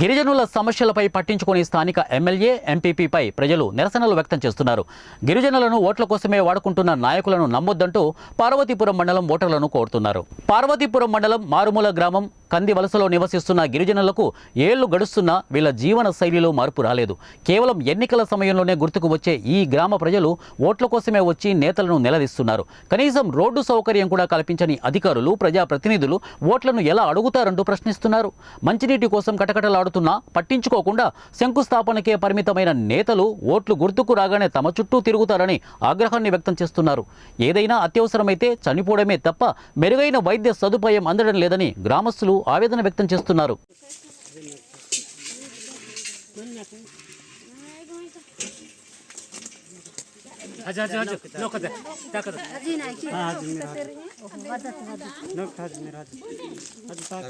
గిరిజనుల సమస్యలపై పట్టించుకొని స్థానిక ఎమ్మెల్యే ఎంపీపీపై ప్రజలు నిరసనలు వ్యక్తం చేస్తున్నారు. గిరిజనులను ఓట్ల కోసమే వాడుకుంటున్న నాయకులను నమ్మొద్దంటూ పార్వతీపురం మండలం ఓటర్లను కోరుతున్నారు. పార్వతీపురం మండలం మారుమూల గ్రామం కంది వలసలో నివసిస్తున్న గిరిజనులకు ఏళ్ళు గడుస్తున్నా వీళ్ళ జీవన శైలిలో మార్పు రాలేదు. కేవలం ఎన్నికల సమయంలోనే గుర్తుకు వచ్చే ఈ గ్రామ ప్రజలు ఓట్ల కోసమే వచ్చి నేతలను నిలదీస్తున్నారు. కనీసం రోడ్డు సౌకర్యం కూడా కల్పించని అధికారులు ప్రజాప్రతినిధులు ఓట్లను ఎలా అడుగుతారంటూ ప్రశ్నిస్తున్నారు. మంచినీటి కోసం కటకటలాడుతున్నా పట్టించుకోకుండా శంకుస్థాపనకే పరిమితమైన నేతలు ఓట్లు గుర్తుకు రాగానే తమ చుట్టూ తిరుగుతారని ఆగ్రహాన్ని వ్యక్తం చేస్తున్నారు. ఏదైనా అత్యవసరమైతే చనిపోవడమే తప్ప మెరుగైన వైద్య సదుపాయం అందడం లేదని గ్రామస్తులు ఆవేదన వ్యక్తం చేస్తున్నారు. अच्छा अच्छा अच्छा नको द्या टाका द्या. हा, अजून मी राहतो. नको खात, मी राहतो. अजून टाका.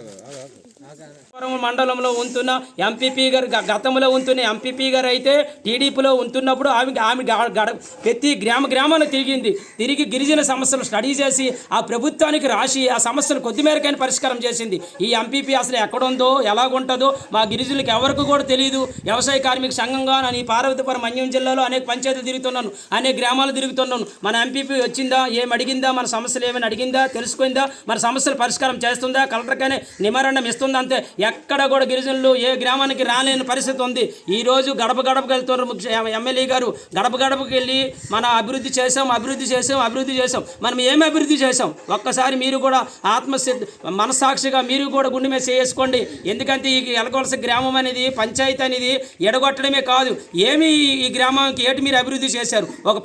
పురం మండలంలో ఉంటున్న ఎంపీపీ గారు గ- గతంలో ఉంటున్న ఎంపీపీ గారు అయితే టీడీపీలో ఉంటున్నప్పుడు ఆమె ఆమె గ- గడ ప్రతి గ్రామ గ్రామాన్ని తిరిగింది తిరిగి గిరిజన సమస్యలు స్టడీ చేసి ఆ ప్రభుత్వానికి రాసి ఆ సమస్యలు కొద్ది మేరకైనా పరిష్కారం చేసింది ఈ ఎంపీపీ అసలు ఎక్కడుందో ఎలాగుంటుందో మా గిరిజనులకు ఎవరికి కూడా తెలియదు వ్యవసాయ కార్మిక సంఘంగా నేను ఈ పార్వతీపురం మన్యం జిల్లాలో అనేక పంచాయతీలు తిరుగుతున్నాను అనేక గ్రామాలు తిరుగుతున్నాను. మన ఎంపీపీ వచ్చిందా? ఏం అడిగిందా? మన సమస్యలు ఏమైనా అడిగిందా? తెలుసుకుందా? మన సమస్యలు పరిష్కారం చేస్తుందా? కలెక్టర్కైనా నిమరణం ఇస్తుందా? అంతే. ఎక్కడ కూడా గిరిజనులు ఏ గ్రామానికి రాలేని పరిస్థితి ఉంది. ఈ రోజు గడప గడపకి వెళ్తున్నారు ముఖ్య ఎమ్మెల్యే గారు. గడప గడపకి వెళ్ళి మన అభివృద్ధి చేసాం అభివృద్ధి చేసాం అభివృద్ధి చేసాం మనం ఏమి అభివృద్ధి చేసాం ఒక్కసారి మీరు కూడా ఆత్మసిద్ధ మనస్సాక్షిగా మీరు కూడా గుండె మీద చేసుకోండి ఎందుకంటే ఈ ఎలగొలస గ్రామం అనేది పంచాయతీ అనేది ఎడగొట్టడమే కాదు. ఏమి ఈ గ్రామానికి ఏటి మీరు అభివృద్ధి చేశారు? ఒక